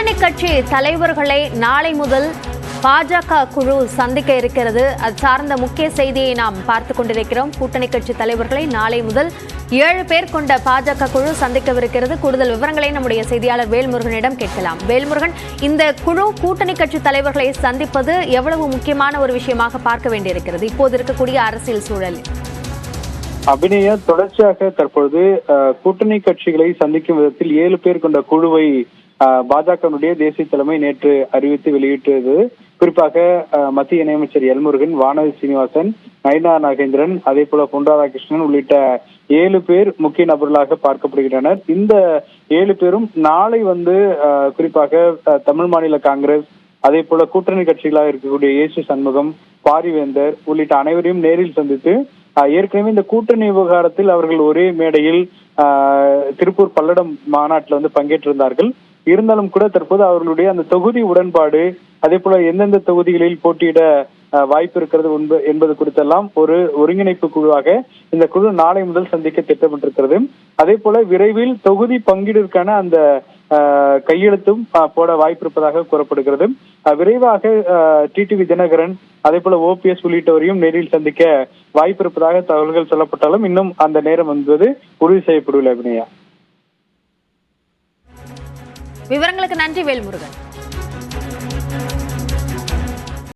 கூட்டணி கட்சி தலைவர்களை நாளை முதல் பாஜக குழு சந்திக்க இருக்கிறது. அது சார்ந்த முக்கிய செய்தியை நாம் பார்த்து கொண்டிருக்கிறோம். கூட்டணி கட்சி தலைவர்களை நாளை முதல் ஏழு பேர் கொண்ட பாஜக குழு சந்திக்கவிருக்கிறது. கூடுதல் விவரங்களை நம்முடைய செய்தியாளர் வேல்முருகனிடம் கேட்கலாம். வேல்முருகன் இந்த குழு கூட்டணி கட்சி தலைவர்களை சந்திப்பது எவ்வளவு முக்கியமான ஒரு விஷயமாக பார்க்க வேண்டியிருக்கிறது? இப்போது இருக்கக்கூடிய அரசியல் சூழல். அபிநயம் தொடர்ச்சியாக தற்பொழுது கூட்டணி கட்சிகளை சந்திக்கும் விதத்தில் ஏழு பேர் கொண்ட குழுவை பாஜகவினுடைய தேசிய தலைமை நேற்று அறிவித்து வெளியிட்டது. குறிப்பாக மத்திய இணையமைச்சர் எல்முருகன் வானதி சீனிவாசன் நயனா நாகேந்திரன் அதே போல பொன் ராதாகிருஷ்ணன் உள்ளிட்ட ஏழு பேர் முக்கிய நபர்களாக பார்க்கப்படுகின்றனர். இந்த ஏழு பேரும் நாளை வந்து குறிப்பாக தமிழ் மாநில காங்கிரஸ் அதே போல கூட்டணி கட்சிகளாக இருக்கக்கூடிய ஏசு சண்முகம் பாரிவேந்தர் உள்ளிட்ட அனைவரையும் நேரில் சந்தித்து ஏற்கனவே இந்த கூட்டணி விவகாரத்தில் அவர்கள் ஒரே மேடையில் ஆஹ், திருப்பூர் பல்லடம் மாநாட்டில் வந்து பங்கேற்றிருந்தார்கள். இருந்தாலும் கூட தற்போது அவர்களுடைய அந்த தொகுதி உடன்பாடு அதே போல எந்தெந்த தொகுதிகளில் போட்டியிட ஆஹ், வாய்ப்பு இருக்கிறது உண்பு என்பது குறித்தெல்லாம் ஒரு ஒருங்கிணைப்பு குழுவாக இந்த குழு நாளை முதல் சந்திக்க திட்டமிட்டிருக்கிறது. அதே போல விரைவில் தொகுதி பங்கீடிற்கான அந்த ஆஹ், கையெழுத்தும் போட வாய்ப்பு இருப்பதாக கூறப்படுகிறது. ஆஹ், விரைவாக டிடிவி தினகரன் அதே போல ஓபிஎஸ் உள்ளிட்டவரையும் நேரில் சந்திக்க வாய்ப்பு இருப்பதாக தகவல்கள் சொல்லப்பட்டாலும் இன்னும் அந்த நேரம் என்பது உறுதி செய்யப்படவில்லை அபிநயா. விவரங்களுக்கு நன்றி வேல்முருகன்.